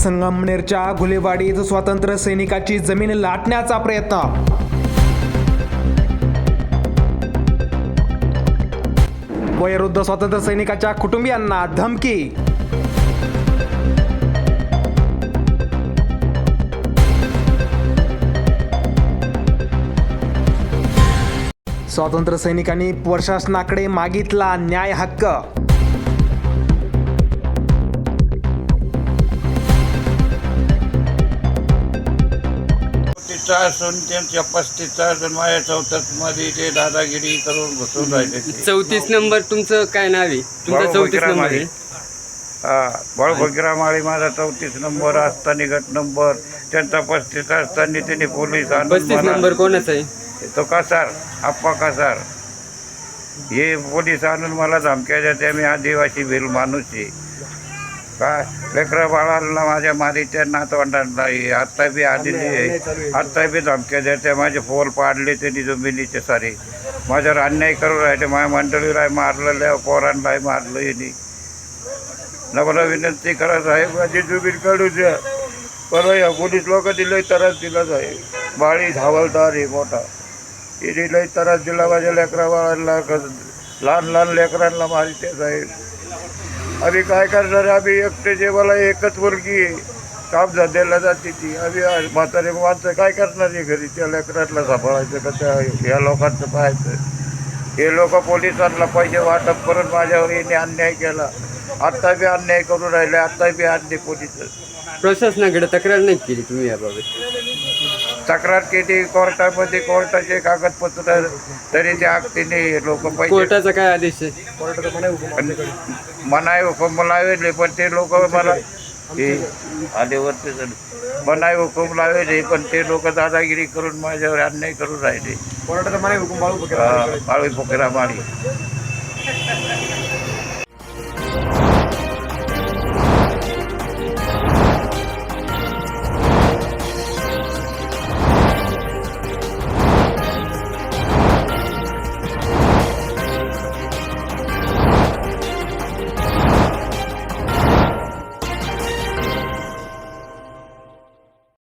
संगमनेरच्या घुलेवाडीत स्वातंत्र्य सैनिकाची जमीन लाटण्याचा प्रयत्न. वयोवृद्ध स्वातंत्र्य सैनिकाच्या कुटुंबियांना धमकी. स्वातंत्र्य सैनिकांनी प्रशासनाकडे मागितला न्याय हक्क. तिचा असून त्यांच्या पस्तीसचा असून माझ्या चौथ्यात मध्ये ते दादागिरी करून घुसून राहिले ते. चौतीस नंबर तुमचं काय नाव आहे? तुमचा चौतीस नंबर. आहे. हा बाळू बकरा माळी माझा चौतीस नंबर असताना गट नंबर. त्यांचा पस्तीस असताना त्यांनी पोलीस आणून पस्तीस मला- नंबर कोणाचा आहे? तो कसार आप्पा कसार. हे पोलीस आणून मला धमक्या देते मी आदिवासी भिल माणूस आहे. काय? लेकरा बाळाला माझ्या मारीच्या नातवंडांना आहे. आत्ता बी आलेली आहे. आत्ता बी धमक्या देते. माझे फोल पाडले त्यांनी जमिनीचे सारे. माझ्यावर अन्याय करून राहिले. माझ्या मंडळीला मारलेल्या पोरांना मारलं यांनी. नवरा विनंती करत आहे माझी जमीन काढू द्या. परवा या पोलीस लोकांनी लय त्रास दिला आहे बाळी धावलदार आहे मोठा. हिने लय त्रास दिला माझ्या लेकरा बाळांना. लहान लहान लेकरांना मारते साहेब. अभि काय करणार अभि एकटे जेवाला एकच मुलगी आहे. काम धंद्याला जाते ती. अभि म्हातारे माणसं काय करणार आहे घरी? त्या लेकरातला सांभाळायचं का? त्या या लोकांचं पाहायचं. हे लोक पोलिसांना पैसे वाटप करून माझ्यावर येणे अन्याय केला. आत्ता बी अन्याय करून राहिले. आत्ता बी आणले पोलीस. प्रशासनाकडे तक्रार नाही केली तुम्ही याबाबत. तक्रार केली कोर्टामध्ये कोर्टाचे कागदपत्र तरी त्या आगतीने लोक पैसे कोर्टाचा काय आदेश आहे? पण मनाई हुकूम लावले पण ते लोक मला हे आलेवरती जण मनाई हुकूम लावले पण ते लोक दादागिरी करून माझ्यावर अन्याय करून राहिले. हा, बाळू पोकरा माळी